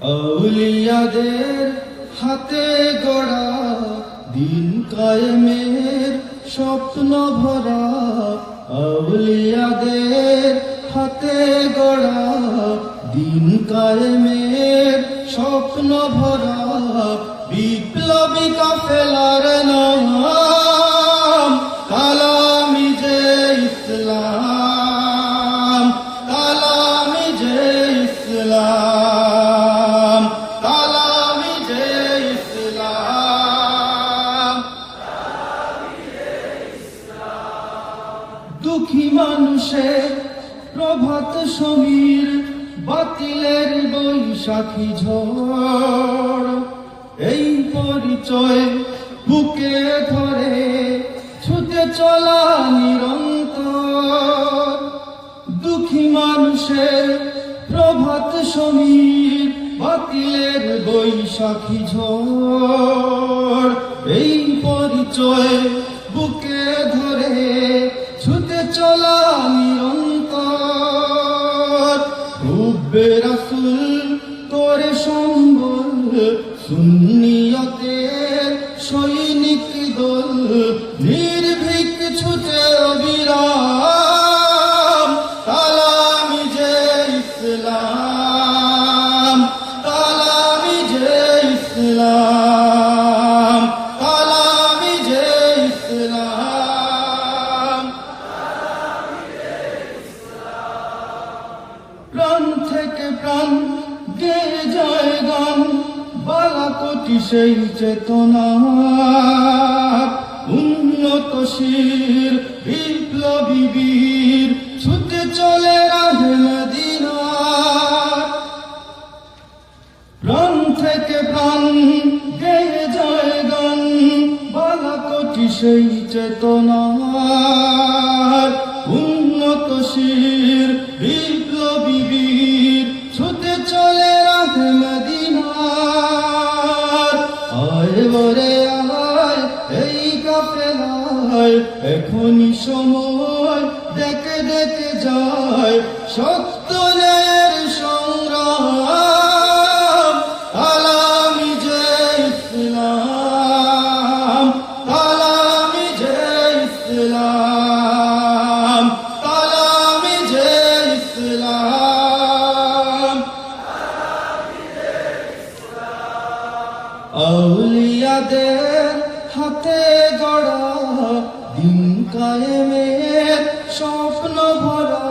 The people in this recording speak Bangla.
আউলিয়াদের হাতে গড়া দিন কায়েমের স্বপ্ন ভরা আউলিয়াদের হাতে গড়া দিন কায়েমের স্বপ্ন ভরা বিপ্লবী কাফেলার দুঃখী মানুষের প্রভাত সমীর, বাতিলের বৈশাখী ঝড়। এই পরিচয় বুকে ধরে ছুটে চলা নিরন্তর। দুঃখী মানুষের প্রভাত সমীর, বাতিলের বৈশাখী ঝড়। এই পরিচয় বুকে ধরে হুব্বে রাসুল তোরে সম্বল সুন্নিয়তের গে যায় গান বালাকটি সেই চেতনা। শির বিপ্লবী বীর, ছুটে চলে রাহে মদিনা। প্রাণ থেকে প্রাণ গেয়ে যায় গান বালাকটি সেই উন্নত শির বিপ্লবী কাফেলায় এখনই সময়, দেখে দেখে যায়, সত্যের সংগ্রাম। তালামি যে ইসলাম তালামি যে ইসলাম তালামি যে ইসলাম। আউলিয়াদের হাতে গড়া কায়েমের স্বপ্ন ভরা